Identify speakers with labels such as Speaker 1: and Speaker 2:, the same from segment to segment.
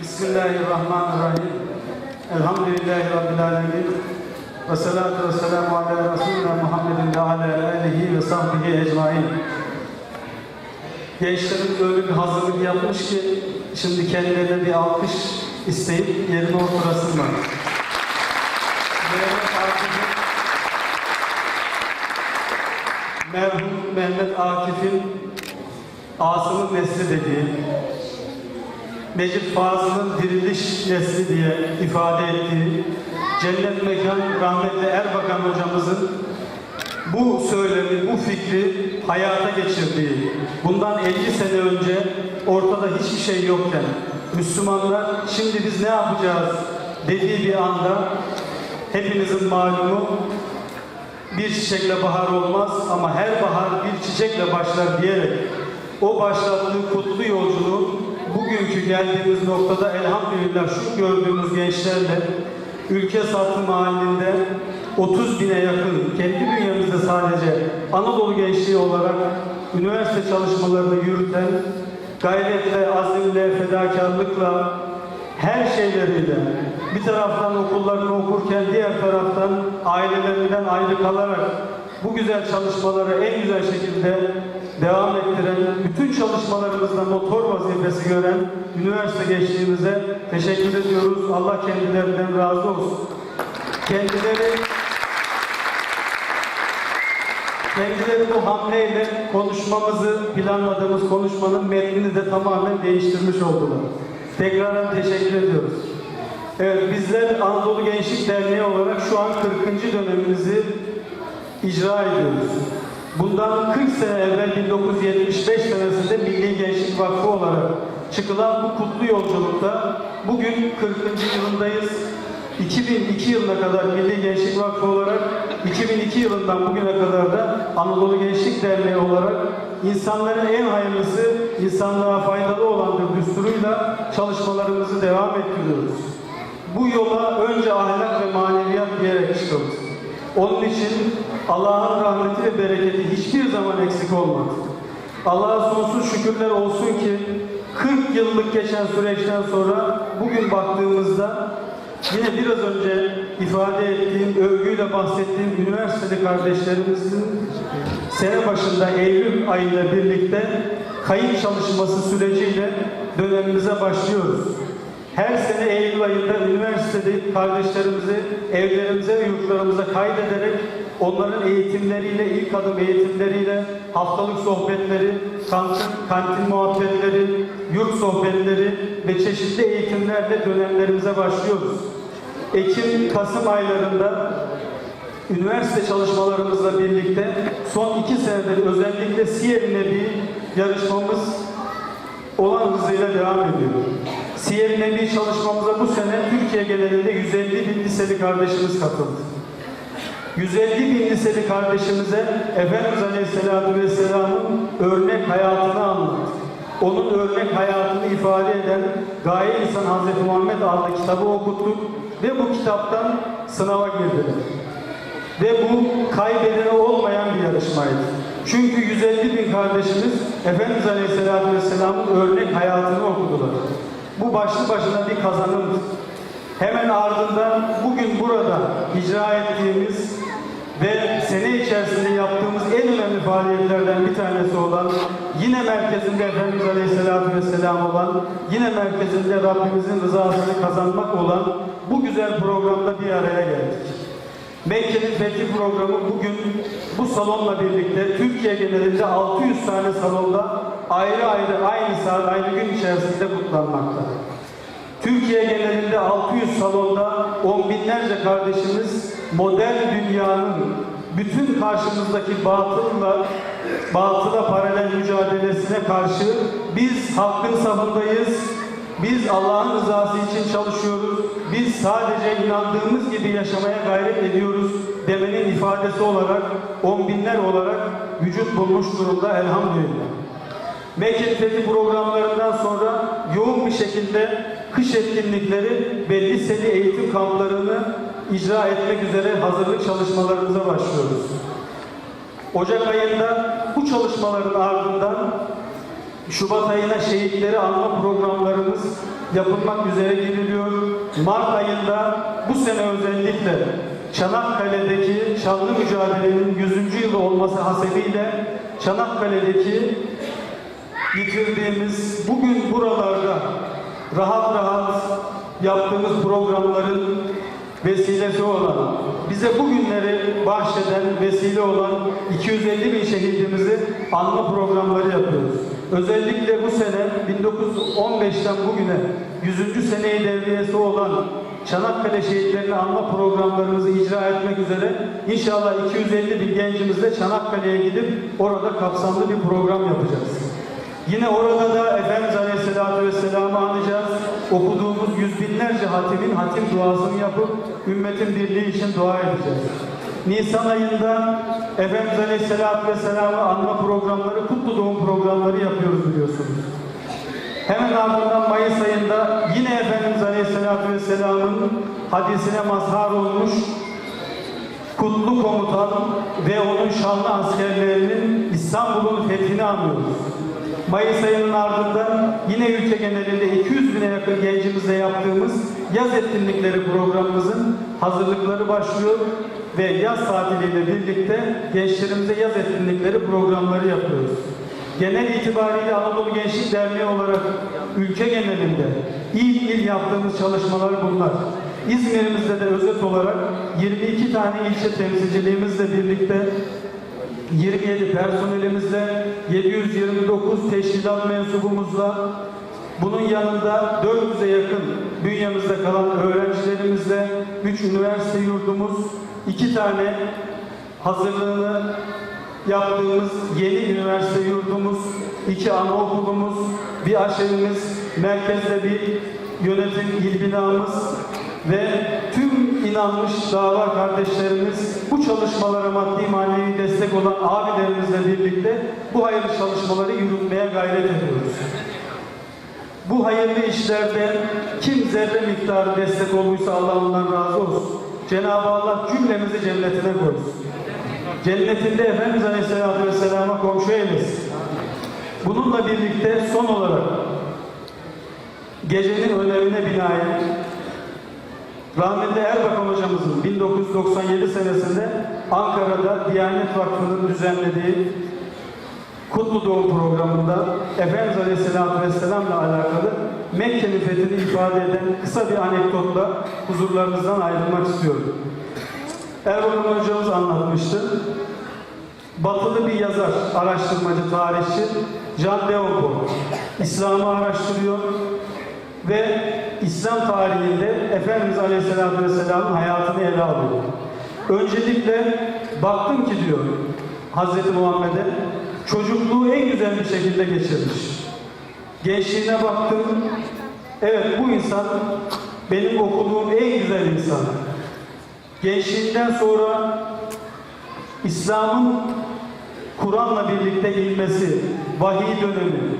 Speaker 1: Bismillahirrahmanirrahim. Elhamdülillahi Rabbil alemin. Ve salatu ve selamu ala Resulina Muhammedin ve ala alihi ve sahbihi ecmain. Gençlerimiz öyle bir hazırlık yapmış ki şimdi kendilerine bir alkış isteyip yerine oturasınlar. Mehmet Akif'in merhum Mehmet Akif'in Asım'ın nesli dediği, Necip Fazıl'ın diriliş nesli diye ifade ettiği, Cennet Mekan rahmetli Erbakan hocamızın bu söylemi, bu fikri hayata geçirdiği, bundan 50 sene önce ortada hiçbir şey yokken, Müslümanlar şimdi biz ne yapacağız dediği bir anda hepinizin malumu bir çiçekle bahar olmaz ama her bahar bir çiçekle başlar diyerek o başlattığı kutlu yolculuğu bugünkü geldiğimiz noktada elhamdülillah şu gördüğümüz gençlerle ülke satı mahallinde 30 bine yakın kendi bünyemizde sadece Anadolu gençliği olarak üniversite çalışmalarını yürüten gayretle, azimle, fedakarlıkla her şeyleriyle bir taraftan okullarını okurken diğer taraftan ailelerinden ayrı kalarak bu güzel çalışmaları en güzel şekilde devam ettiren, bütün çalışmalarımızda motor vazifesi gören üniversite gençliğimize teşekkür ediyoruz. Allah kendilerinden razı olsun. Kendileri Kendileri bu hamleyle konuşmamızı, planladığımız konuşmanın metnini de tamamen değiştirmiş oldular. Tekrardan teşekkür ediyoruz. Evet, bizler Anadolu Gençlik Derneği olarak şu an 40. dönemimizi icra ediyoruz. Bundan 40 sene evvel 1975 senesinde Milli Gençlik Vakfı olarak çıkılan bu kutlu yolculukta bugün 40. yılındayız. 2002 yılına kadar Milli Gençlik Vakfı olarak, 2002 yılından bugüne kadar da Anadolu Gençlik Derneği olarak insanların en hayırlısı, insanlığa faydalı olandır düsturuyla çalışmalarımızı devam ettiriyoruz. Bu yola önce ahlak ve maneviyat diyerek çıkıyoruz. Onun için Allah'ın rahmeti ve bereketi hiçbir zaman eksik olmadı. Allah'a sonsuz şükürler olsun ki 40 yıllık geçen süreçten sonra bugün baktığımızda yine biraz önce ifade ettiğim, övgüyle bahsettiğim üniversiteli kardeşlerimizin sene başında Eylül ayıyla birlikte kayıt çalışması süreciyle dönemimize başlıyoruz. Her sene Eylül ayında üniversitede kardeşlerimizi evlerimize ve yurtlarımıza kaydederek onların eğitimleriyle, ilk adım eğitimleriyle, haftalık sohbetleri, kantin, kantin muhabbetleri, yurt sohbetleri ve çeşitli eğitimlerle dönemlerimize başlıyoruz. Ekim, Kasım aylarında üniversite çalışmalarımızla birlikte son iki senedir özellikle Siyer Nebi yarışmamız olan hızıyla devam ediyor. Siyer Nebi çalışmamıza bu sene Türkiye genelinde 150 bin liseli kardeşimiz katıldı. 150 bin liseli kardeşimize Efendimiz Aleyhisselatü Vesselam'ın örnek hayatını anlattık. Onun örnek hayatını ifade eden Gaye İnsan Hazreti Muhammed adlı kitabı okuttuk ve bu kitaptan sınava girdiler. Ve bu kaybedeni olmayan bir yarışmaydı. Çünkü 150 bin kardeşimiz Efendimiz Aleyhisselatü Vesselam'ın örnek hayatını okudular. Bu başlı başına bir kazanımdı. Hemen ardından bugün burada icra ettiğimiz ve sene içerisinde yaptığımız en önemli faaliyetlerden bir tanesi olan yine merkezinde Efendimiz Aleyhisselatü Vesselam olan yine merkezinde Rabbimizin rızasını kazanmak olan bu güzel programda bir araya geldik. Mekke'nin Fethi programı bugün bu salonla birlikte Türkiye genelinde 600 tane salonda ayrı ayrı aynı saat aynı gün içerisinde kutlanmakta. Türkiye genelinde 600 salonda on binlerce kardeşimiz modern dünyanın bütün karşımızdaki batılla batıla paralel mücadelesine karşı biz hakkın safındayız. Biz Allah'ın rızası için çalışıyoruz. Biz sadece inandığımız gibi yaşamaya gayret ediyoruz demenin ifadesi olarak on binler olarak vücut bulmuş durumda elhamdülillah. Mekke Fethi programlarından sonra yoğun bir şekilde kış etkinlikleri ve liseli eğitim kamplarını icra etmek üzere hazırlık çalışmalarımıza başlıyoruz. Ocak ayında bu çalışmaların ardından Şubat ayına şehitleri anma programlarımız yapılmak üzere giriliyor. Mart ayında bu sene özellikle Çanakkale'deki şanlı mücadelenin 100. yılı olması hasebiyle Çanakkale'deki yitirdiğimiz bugün buralarda rahat rahat yaptığımız programların vesilesi olan, bize bugünleri bahşeden vesile olan 250 bin şehidimizi anma programları yapıyoruz. Özellikle bu sene 1915'ten bugüne 100. seneyi devriyesi olan Çanakkale şehitlerini anma programlarımızı icra etmek üzere inşallah 250 bin gencimizle Çanakkale'ye gidip orada kapsamlı bir program yapacağız. Yine orada da Efendimiz Aleyhisselatü Vesselam'ı anacağız. Okuduğumuz yüz binlerce hatimin hatim duasını yapıp ümmetin birliği için dua edeceğiz. Nisan ayında Efendimiz Aleyhisselatü Vesselam'ı anma programları, kutlu doğum programları yapıyoruz biliyorsunuz. Hemen ardından Mayıs ayında yine Efendimiz Aleyhisselatü Vesselam'ın hadisine mazhar olmuş kutlu komutan ve onun şanlı askerlerinin İstanbul'un fethini anıyoruz. Mayıs ayının ardından yine ülke genelinde 200 bine yakın gencimizle yaptığımız yaz etkinlikleri programımızın hazırlıkları başlıyor ve yaz tatiliyle birlikte gençlerimize yaz etkinlikleri programları yapıyoruz. Genel itibariyle Anadolu Gençlik Derneği olarak ülke genelinde il il yaptığımız çalışmalar bunlar. İzmir'imizde de özet olarak 22 tane ilçe temsilciliğimizle birlikte 27 personelimizle, 729 teşkilat mensubumuzla, bunun yanında 400'e yakın bünyemizde kalan öğrencilerimizle, 3 üniversite yurdumuz, 2 tane hazırlığını yaptığımız yeni üniversite yurdumuz, 2 anaokulumuz, bir aşevimiz, merkezde bir yönetim il binamız ve tüm inanmış dava kardeşlerimiz bu çalışmalara maddi manevi destek olan abilerimizle birlikte bu hayırlı çalışmaları yürütmeye gayret ediyoruz. Bu hayırlı işlerde kim zerre miktarı destek olduysa Allah ondan razı olsun. Cenab-ı Allah cümlemizi cennetine koysun. Cennetinde Efendimiz Aleyhisselatü Vesselam'a komşu eylesin. Bununla birlikte son olarak gecenin önemine binaen Rahmetli Erbakan hocamızın 1997 senesinde Ankara'da Diyanet Vakfı'nın düzenlediği Kutlu Doğum programında Efendimiz Aleyhisselatü Vesselam'la alakalı Mekke'nin fethini ifade eden kısa bir anekdotla huzurlarınızdan ayrılmak istiyorum. Erbakan hocamız anlatmıştı. Batılı bir yazar, araştırmacı, tarihçi Jean Deoncourt İslam'ı araştırıyor ve İslam tarihinde Efendimiz Aleyhisselatü Vesselam'ın hayatını ele alıyor. Öncelikle baktım ki diyor Hazreti Muhammed'e çocukluğu en güzel bir şekilde geçirmiş. Gençliğine baktım. Evet bu insan benim okuduğum en güzel insan. Gençliğinden sonra İslam'ın Kur'an'la birlikte inmesi, vahiy dönemi,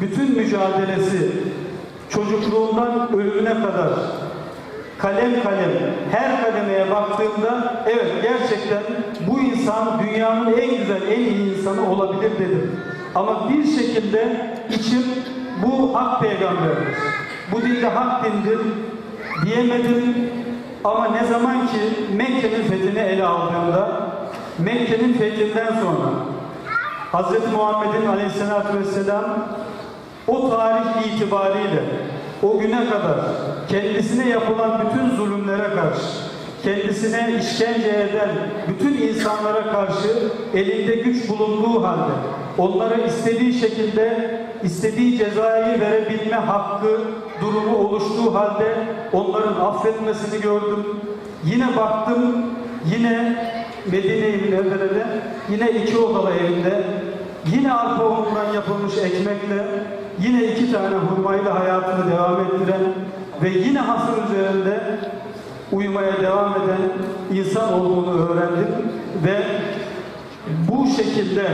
Speaker 1: bütün mücadelesi, çocukluğundan ölümüne kadar kalem kalem her kalemeye baktığımda evet gerçekten bu insan dünyanın en güzel en iyi insanı olabilir dedim. Ama bir şekilde içim bu hak peygamberdir. Bu dinde hak dindir diyemedim. Ama ne zaman ki Mekke'nin fethini ele aldığımda Mekke'nin fethinden sonra Hz. Muhammed'in aleyhissalatü vesselam o tarih itibariyle o güne kadar kendisine yapılan bütün zulümlere karşı, kendisine işkence eden bütün insanlara karşı elinde güç bulunduğu halde onlara istediği şekilde istediği cezayı verebilme hakkı durumu oluştuğu halde onların affetmesini gördüm. Yine baktım yine Medine-i Münevvere'de yine iki odalı evinde yine arpa unundan yapılmış ekmekle yine iki tane hurmayla hayatını devam ettiren ve yine hasır üzerinde uyumaya devam eden insan olduğunu öğrendim ve bu şekilde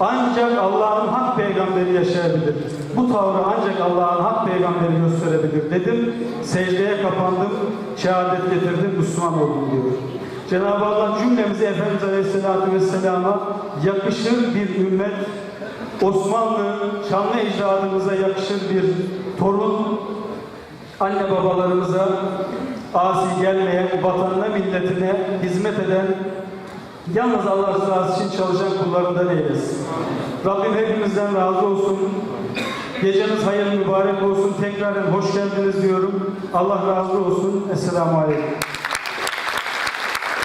Speaker 1: ancak Allah'ın hak peygamberi yaşayabilir. Bu tavrı ancak Allah'ın hak peygamberi gösterebilir dedim. Secdeye kapandım, şehadet getirdim, Müslüman oldum diyor. Cenab-ı Allah cümlemizi Efendimiz Aleyhisselatü Vesselam'a yakışır bir ümmet, Osmanlı şanlı ecdadımıza yakışır bir torun, anne babalarımıza asi gelmeyen, vatanına, milletine hizmet eden, yalnız Allah rızası için çalışan kullarından eylesin. Rabbim hepimizden razı olsun. Geceniz hayırlı mübarek olsun. Tekrar hoş geldiniz diyorum. Allah razı olsun. Esselamu Aleyküm.